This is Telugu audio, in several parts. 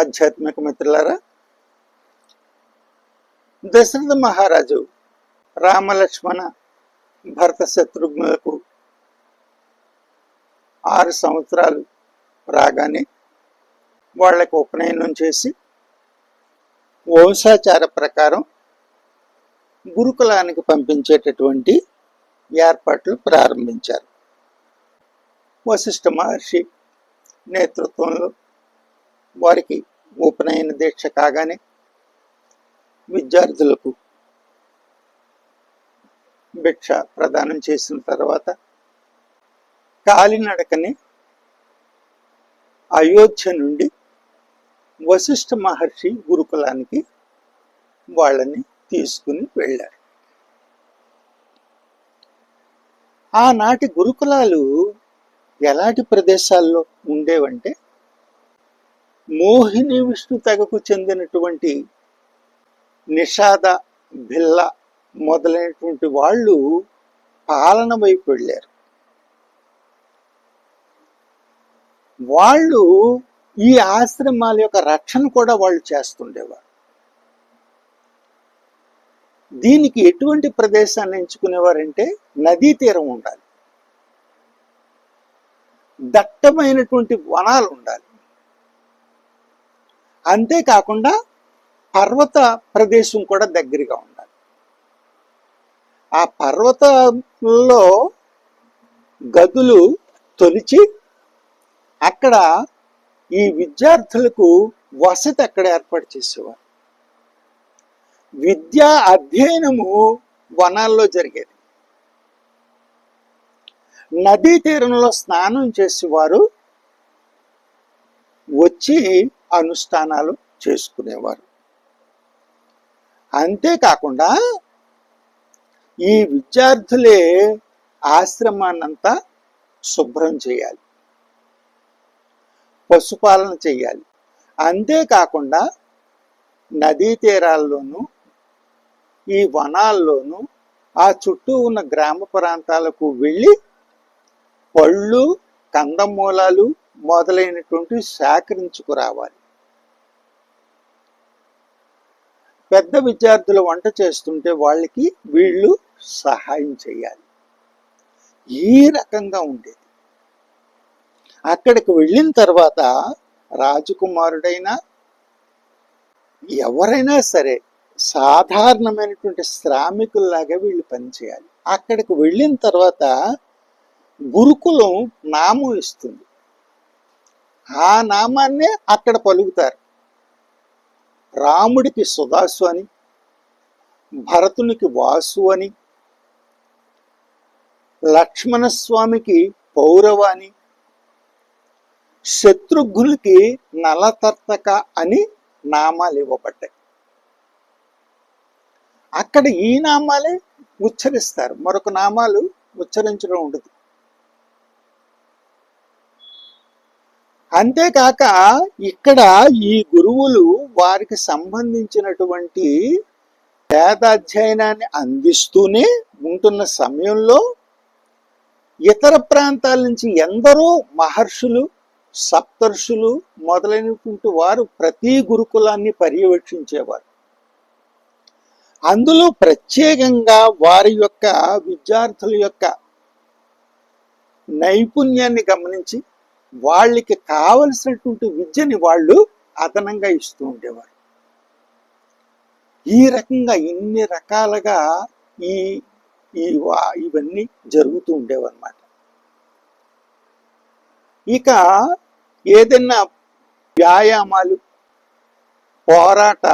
ఆధ్యాత్మిక మిత్రులారా? దశరథ మహారాజు రామలక్ష్మణ భరత శత్రుఘ్నులకు ఆరు సంవత్సరాలు రాగానే వాళ్ళకి ఉపనయనం చేసి వంశాచార ప్రకారం గురుకులానికి పంపించేటటువంటి ఏర్పాట్లు ప్రారంభించారు. వశిష్ఠ మహర్షి నేతృత్వంలో వారికి ఉపనయన దీక్ష కాగానే విద్యార్థులకు భిక్ష ప్రదానం చేసిన తర్వాత కాలినడకని అయోధ్య నుండి వశిష్ఠ మహర్షి గురుకులానికి వాళ్ళని తీసుకుని వెళ్ళారు. ఆనాటి గురుకులాలు ఎలాంటి ప్రదేశాల్లో ఉండేవంటే మోహిని విష్ణు తెగకు చెందినటువంటి నిషాద బిల్ల మొదలైనటువంటి వాళ్ళు పాలన వైపు వెళ్ళారు. వాళ్ళు ఈ ఆశ్రమాల యొక్క రక్షణ కూడా వాళ్ళు చేస్తుండేవారు. దీనికి ఎటువంటి ప్రదేశాన్ని ఎంచుకునేవారంటే నదీ తీరం ఉండాలి. దట్టమైనటువంటి వనాలు ఉండాలి. అంతేకాకుండా పర్వత ప్రదేశం కూడా దగ్గరగా ఉండాలి. ఆ పర్వతంలో గదులు తొలిచి అక్కడ ఈ విద్యార్థులకు వసతి అక్కడ ఏర్పాటు చేసేవారు. విద్యా అధ్యయనము వనాల్లో జరిగేది. నదీ తీరంలో స్నానం చేసేవారు వచ్చి అనుష్ఠానాలు చేసుకునేవారు. అంతేకాకుండా ఈ విద్యార్థులే ఆశ్రమాన్నంతా శుభ్రం చేయాలి. పశుపాలన చేయాలి. అంతేకాకుండా నదీ తీరాల్లోనూ ఈ వనాల్లోనూ ఆ చుట్టూ ఉన్న గ్రామ ప్రాంతాలకు వెళ్ళి పళ్ళు కందమూలాలు మొదలైనటువంటి సేకరించుకురావాలి. పెద్ద విద్యార్థులు వంట చేస్తుంటే వాళ్ళకి వీళ్ళు సహాయం చేయాలి. ఈ రకంగా ఉండేది. అక్కడికి వెళ్ళిన తర్వాత రాజకుమారుడైనా ఎవరైనా సరే సాధారణమైనటువంటి శ్రామికుల్లాగా వీళ్ళు పనిచేయాలి. అక్కడికి వెళ్ళిన తర్వాత గురుకులం నామం ఇస్తుంది. ఆ నామాన్నే అక్కడ పలుకుతారు. రాముడికి సుధాసు అని భరతునికి వాసు అని లక్ష్మణస్వామికి పౌరవ అని శత్రుఘ్నులకి నలతర్తక అని నామాలు ఇవ్వబడ్డాయి. అక్కడ ఈ నామాలే ఉచ్చరిస్తారు. మరొక నామాలు ఉచ్చరించడం ఉండదు. అంతేకాక ఇక్కడ ఈ గురువులు వారికి సంబంధించినటువంటి వేదాధ్యయనాన్ని అందిస్తూనే ఉంటున్న సమయంలో ఇతర ప్రాంతాల నుంచి ఎందరో మహర్షులు సప్తర్షులు మొదలైనటువంటి వారు ప్రతి గురుకులాన్ని పర్యవేక్షించేవారు. అందులో ప్రత్యేకంగా వారి యొక్క విద్యార్థుల యొక్క నైపుణ్యాన్ని గమనించి వాళ్ళకి కావలసినటువంటి విద్యని వాళ్ళు అదనంగా ఇస్తూ ఉండేవారు. ఈ రకంగా ఇన్ని రకాలుగా ఈ ఇవన్నీ జరుగుతూ ఉండేవన్నమాట. ఇక ఏదైనా వ్యాయామాలు పోరాట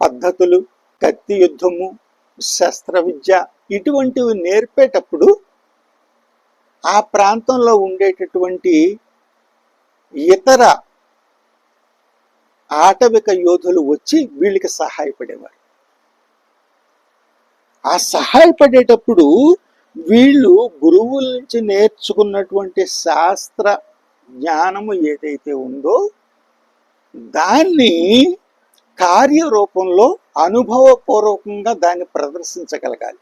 పద్ధతులు కత్తి యుద్ధము శస్త్ర విద్య ఇటువంటివి నేర్పేటప్పుడు ఆ ప్రాంతంలో ఉండేటటువంటి ఇతర ఆటవిక యోధులు వచ్చి వీళ్ళకి సహాయపడేవారు. ఆ సహాయపడేటప్పుడు వీళ్ళు గురువుల నుంచి నేర్చుకున్నటువంటి శాస్త్ర జ్ఞానము ఏదైతే ఉందో దాన్ని కార్యరూపంలో అనుభవపూర్వకంగా దాన్ని ప్రదర్శించగలగాలి.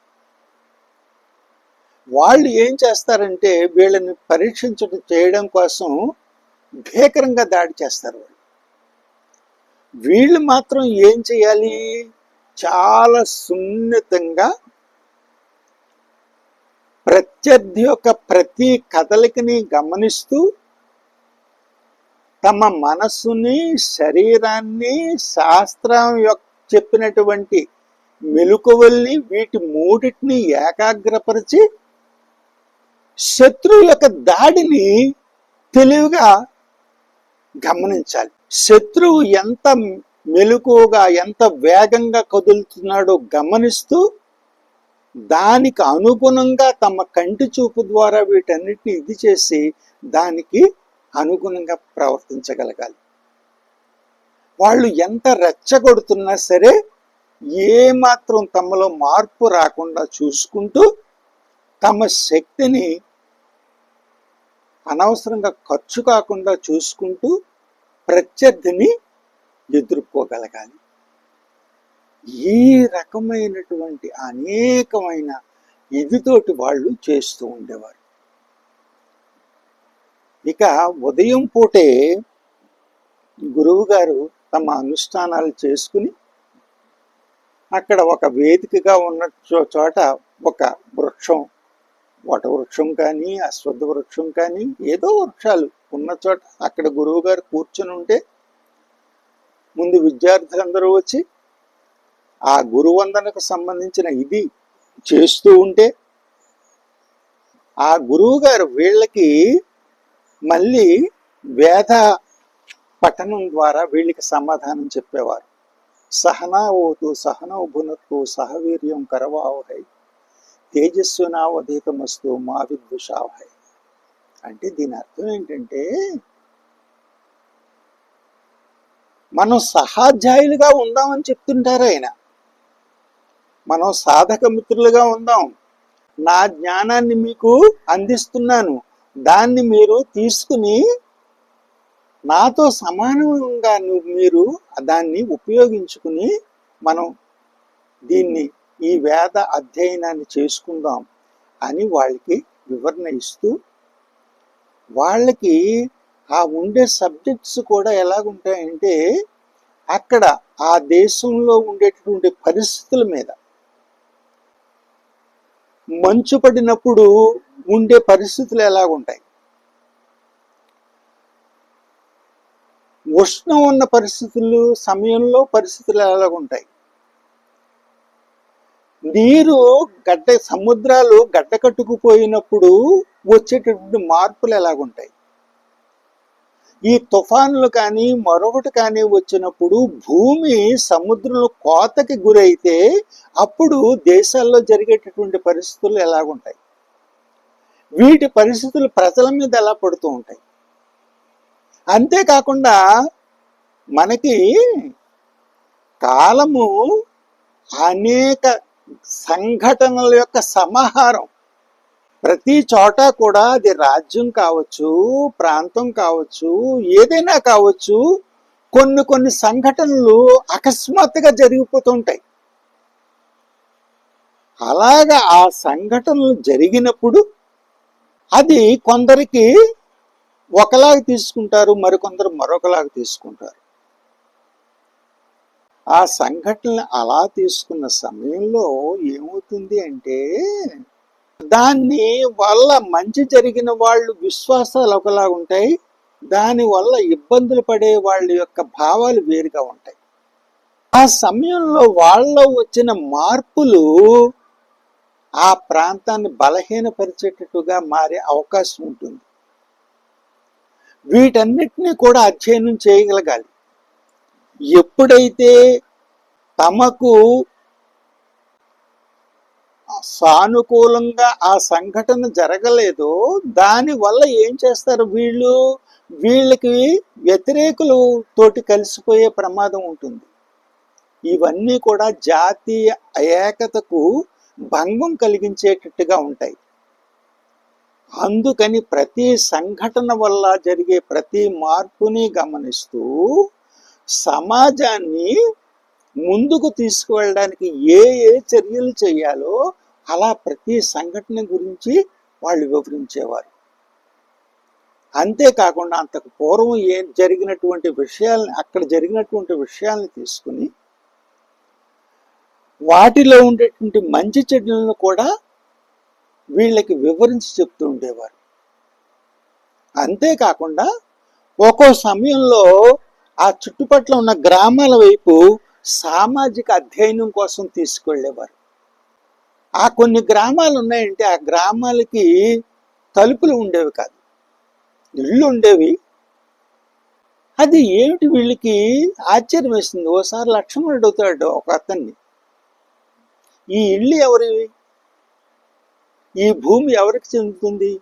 వాళ్ళు ఏం చేస్తారంటే వీళ్ళని పరీక్షించడం చేయడం కోసం భీకరంగా దాడి చేస్తారు వాళ్ళు. వీళ్ళు మాత్రం ఏం చేయాలి? చాలా సున్నితంగా ప్రత్యర్థి యొక్క ప్రతి కదలికని గమనిస్తూ తమ మనస్సుని శరీరాన్ని శాస్త్రం యొక్క చెప్పినటువంటి మెలుకువల్ని వీటి మూడిటిని ఏకాగ్రపరిచి శత్రువు యొక్క దాడిని తెలివిగా గమనించాలి. శత్రువు ఎంత మెలకువగా ఎంత వేగంగా కదులుతున్నాడో గమనిస్తూ దానికి అనుగుణంగా తమ కంటి చూపు ద్వారా వీటన్నిటిని ఇది చేసి దానికి అనుగుణంగా ప్రవర్తించగలగాలి. వాళ్ళు ఎంత రెచ్చగొడుతున్నా సరే ఏ మాత్రం తమలో మార్పు రాకుండా చూసుకుంటూ తమ శక్తిని అనవసరంగా ఖర్చు కాకుండా చూసుకుంటూ ప్రత్యర్థిని ఎదుర్కోగలగాలి. ఈ రకమైనటువంటి అనేకమైన ఇదితోటి వాళ్ళు చేస్తూ ఉండేవారు. ఇక ఉదయం పూటే గురువు గారు తమ అనుష్ఠానాలు చేసుకుని అక్కడ ఒక వేదికగా ఉన్న చో- చోట ఒక వృక్షం వట వృక్షం కానీ అశ్వద్ధ వృక్షం కానీ ఏదో వృక్షాలు. ఉన్న చోట అక్కడ గురువు గారు కూర్చొని ఉంటే ముందు విద్యార్థులందరూ వచ్చి ఆ గురువందనకు సంబంధించిన ఇది చేస్తూ ఉంటే ఆ గురువు గారు వీళ్ళకి మళ్ళీ వేద పఠనం ద్వారా వీళ్ళకి సమాధానం చెప్పేవారు. సహనావోతు సహనౌభునత్తు సహవీర్యం కరవావహై. తేజస్సునావధీతమస్తు మా విద్విషావహై అంటే దీని అర్థం ఏంటంటే మనం సహాధ్యాయులుగా ఉందామని చెప్తుంటారు ఆయన. మనం సాధక మిత్రులుగా ఉందాం. నా జ్ఞానాన్ని మీకు అందిస్తున్నాను. దాన్ని మీరు తీసుకుని నాతో సమానంగా మీరు దాన్ని ఉపయోగించుకుని మనం దీన్ని ఈ వేద అధ్యయనాన్ని చేసుకుందాం అని వాళ్ళకి వివరణ ఇస్తూ వాళ్ళకి ఆ ఉండే సబ్జెక్ట్స్ కూడా ఎలాగుంటాయంటే అక్కడ ఆ దేశంలో ఉండేటటువంటి పరిస్థితుల మీద. మంచు పడినప్పుడు ఉండే పరిస్థితులు ఎలాగుంటాయి? ఉష్ణం ఉన్న పరిస్థితులు సమయంలో పరిస్థితులు ఎలాగుంటాయి? నీరు గడ్డ సముద్రాలు గడ్డ కట్టుకుపోయినప్పుడు వచ్చేటటువంటి మార్పులు ఎలాగుంటాయి? ఈ తుఫానులు కానీ మరొకటి కానీ వచ్చినప్పుడు భూమి సముద్రంలో కోతకి గురైతే అప్పుడు దేశాల్లో జరిగేటటువంటి పరిస్థితులు ఎలాగుంటాయి? వీటి పరిస్థితులు ప్రజల మీద ఎలా పడుతూ ఉంటాయి? అంతేకాకుండా మనకి కాలము అనేక సంఘటనల యొక్క సమాహారం. ప్రతి చోట కూడా అది రాజ్యం కావచ్చు ప్రాంతం కావచ్చు ఏదైనా కావచ్చు కొన్ని కొన్ని సంఘటనలు అకస్మాత్తుగా జరిగిపోతుంటాయి. అలాగా ఆ సంఘటనలు జరిగినప్పుడు అది కొందరికి ఒకలాగా తీసుకుంటారు మరికొందరు మరొకలాగా తీసుకుంటారు. ఆ సంఘటనలు అలా తీసుకున్న సమయంలో ఏమవుతుంది అంటే దాన్ని వల్ల మంచి జరిగిన వాళ్ళు విశ్వాసాలు ఒకలా ఉంటాయి దానివల్ల ఇబ్బందులు పడే వాళ్ళ యొక్క భావాలు వేరుగా ఉంటాయి. ఆ సమయంలో వాళ్ళ వచ్చిన మార్పులు ఆ ప్రాంతాన్ని బలహీనపరిచేటట్టుగా మారే అవకాశం ఉంటుంది. వీటన్నిటినీ కూడా అధ్యయనం చేయగలగాలి. ఎప్పుడైతే తమకు సానుకూలంగా ఆ సంఘటన జరగలేదో దానివల్ల ఏం చేస్తారు వీళ్ళు? వీళ్ళకి వ్యతిరేకులు తోటి కలిసిపోయే ప్రమాదం ఉంటుంది. ఇవన్నీ కూడా జాతీయ ఏకతకు భంగం కలిగించేటట్టుగా ఉంటాయి. అందుకని ప్రతి సంఘటన వల్ల జరిగే ప్రతి మార్పుని గమనిస్తూ సమాజాన్ని ముందుకు తీసుకువెళ్ళడానికి ఏ ఏ చర్యలు చేయాలో అలా ప్రతి సంఘటన గురించి వాళ్ళు వివరించేవారు. అంతేకాకుండా అంతకు పూర్వం ఏం జరిగినటువంటి విషయాలని అక్కడ జరిగినటువంటి విషయాల్ని తీసుకుని వాటిలో ఉండేటువంటి మంచి చెడులను కూడా వీళ్ళకి వివరించి చెప్తూ ఉండేవారు. అంతేకాకుండా ఒక్కో సమయంలో ఆ చుట్టుపట్ల ఉన్న గ్రామాల వైపు సామాజిక అధ్యయనం కోసం తీసుకెళ్ళేవారు. ఆ కొన్ని గ్రామాలు ఉన్నాయంటే ఆ గ్రామాలకి తలుపులు ఉండేవి కాదు. ఇళ్ళు ఉండేవి. అది ఏమిటి వీళ్ళకి ఆశ్చర్యం వేసింది. ఓసారి లక్ష్మణుడు అడుగుతాడు ఒక అతన్ని. ఈ ఇల్లు ఎవరివి ఈ భూమి ఎవరికి చెందుతుంది?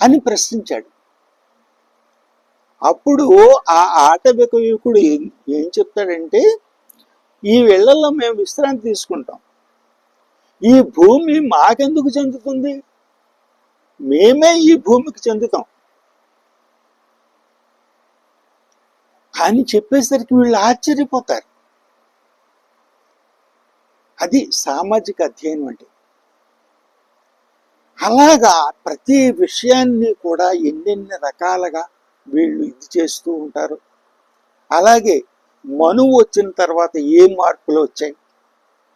అని ప్రశ్నించాడు. అప్పుడు ఆ ఆటవిక యువకుడు ఏం- చెప్తాడంటే ఈ వెళ్ళల్లో మేము విశ్రాంతి తీసుకుంటాం. ఈ భూమి మాకెందుకు చెందుతుంది? మేమే ఈ భూమికి చెందుతాం. అని చెప్పేసరికి వీళ్ళు ఆశ్చర్యపోతారు. అది సామాజిక అధ్యయనం అంటే అలాగా ప్రతి విషయాన్ని కూడా ఎన్నెన్ని రకాలుగా వీళ్ళు ఇది చేస్తూ ఉంటారు. అలాగే మనువు వచ్చిన తర్వాత ఏ మార్పులు వచ్చాయి?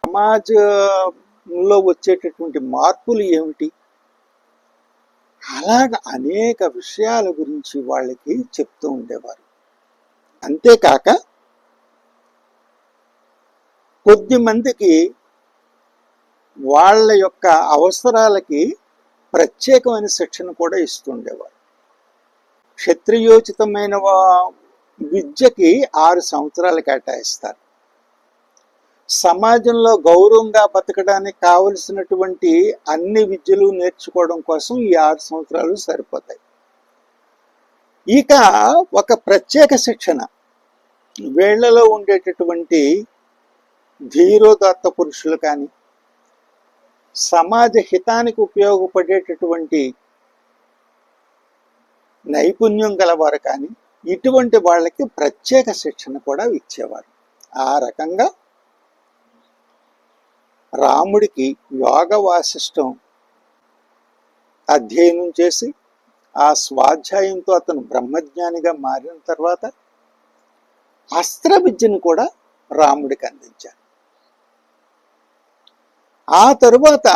సమాజంలో వచ్చేటటువంటి మార్పులు ఏమిటి? అలాగ అనేక విషయాల గురించి వాళ్ళకి చెప్తూ ఉండేవారు. అంతేకాక కొద్ది మందికి వాళ్ళ యొక్క అవసరాలకి ప్రత్యేకమైన శిక్షణ కూడా ఇస్తుండేవారు క్షత్రియోచితమైన విద్యకి ఆరు సంవత్సరాలు కేటాయిస్తారు. సమాజంలో గౌరవంగా బతకడానికి కావలసినటువంటి అన్ని విద్యలు నేర్చుకోవడం కోసం ఈ ఆరు సంవత్సరాలు సరిపోతాయి. ఇక ఒక ప్రత్యేక శిక్షణ. వీళ్ళలో ఉండేటటువంటి ధీరోదత్త పురుషులు కానీ సమాజ హితానికి ఉపయోగపడేటటువంటి నైపుణ్యం గలవారు కానీ ఇటువంటి వాళ్ళకి ప్రత్యేక శిక్షణ కూడా ఇచ్చేవారు. ఆ రకంగా రాముడికి యోగ వాసిష్టం అధ్యయనం చేసి ఆ స్వాధ్యాయంతో అతను బ్రహ్మజ్ఞానిగా మారిన తర్వాత అస్త్ర విద్యను కూడా రాముడికి అందించారు. ఆ తరువాత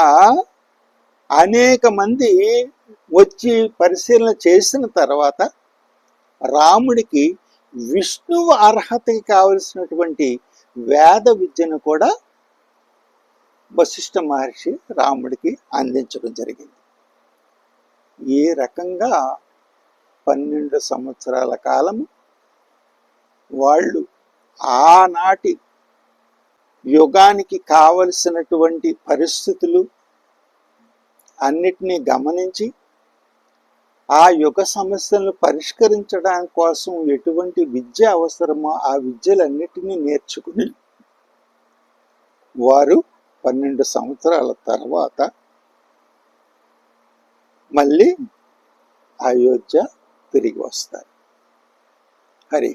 అనేక మంది వచ్చి పరిశీలన చేసిన తర్వాత రాముడికి విష్ణువు అర్హతకి కావలసినటువంటి వేద విద్యను కూడా వశిష్ఠ మహర్షి రాముడికి అందించడం జరిగింది. ఈ రకంగా పన్నెండు సంవత్సరాల కాలం వాళ్ళు ఆనాటి యుగానికి కావలసినటువంటి పరిస్థితులు అన్నిటినీ గమనించి ఆ యుగ సమస్యలను పరిష్కరించడానికి కోసం ఎటువంటి విద్య అవసరమో ఆ విద్యలన్నిటినీ నేర్చుకుని వారు పన్నెండు సంవత్సరాల తర్వాత మళ్ళీ అయోధ్య తిరిగి వస్తారు. హరి